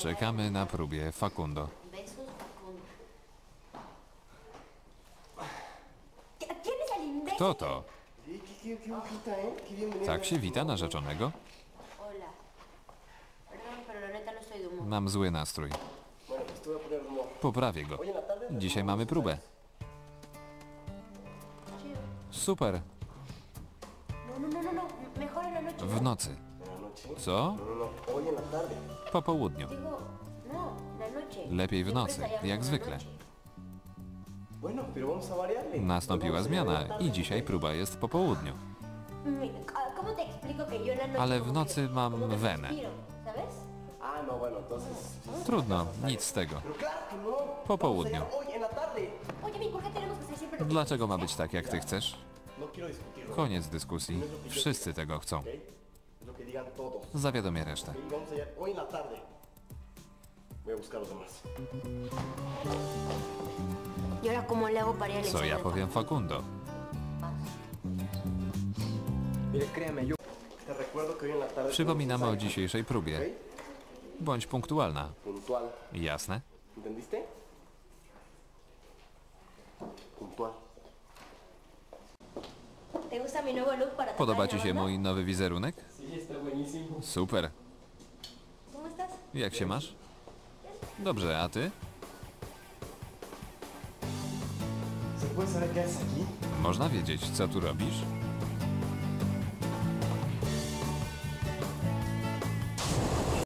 Czekamy na próbie Facundo. Kto to? Tak się wita narzeczonego? Mam zły nastrój. Poprawię go. Dzisiaj mamy próbę. Super. W nocy. Co? Po południu. Lepiej w nocy, jak zwykle. Nastąpiła zmiana i dzisiaj próba jest po południu. Ale w nocy mam wenę. Trudno, nic z tego. Po południu. Dlaczego ma być tak, jak ty chcesz? Koniec dyskusji. Wszyscy tego chcą. Zawiadomię resztę. Co ja powiem Facundo? Przypominamy o dzisiejszej próbie. Bądź punktualna. Jasne? Podoba Ci się mój nowy wizerunek? Super. Jak się masz? Dobrze, a Ty? Można wiedzieć, co tu robisz?